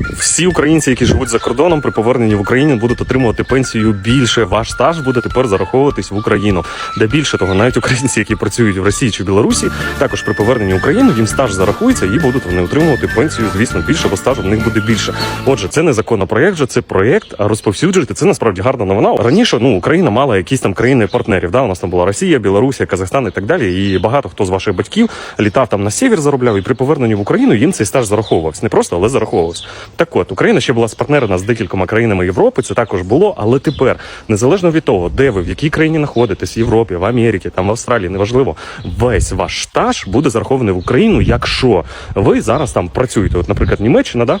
Всі українці, які живуть за кордоном, при поверненні в Україну будуть отримувати пенсію більше. Ваш стаж буде тепер зараховуватись в Україну. Де більше того, навіть українці, які працюють в Росії чи Білорусі, також при поверненні в Україну їм стаж зарахується і будуть вони отримувати пенсію, звісно, більше, бо стажу в них буде більше. Отже, це не законопроект, же це проєкт, а розповсюджуйте. Це насправді гарна новина. Раніше ну Україна мала якісь там країни партнерів. Да, у нас там була Росія, Білорусія, Казахстан і так далі. І багато хто з ваших батьків літав там на север, заробляв, і при поверненні в Україну їм цей стаж зараховувався. Не просто, але зараховувався. Так от, Україна ще була спартнерена з декількома країнами Європи. Це також було, але тепер, незалежно від того, де ви в якій країні знаходитесь, в Європі, в Америці, там в Австралії, неважливо, весь ваш стаж буде зарахований в Україну, якщо ви зараз там працюєте. От, наприклад, Німеччина, да.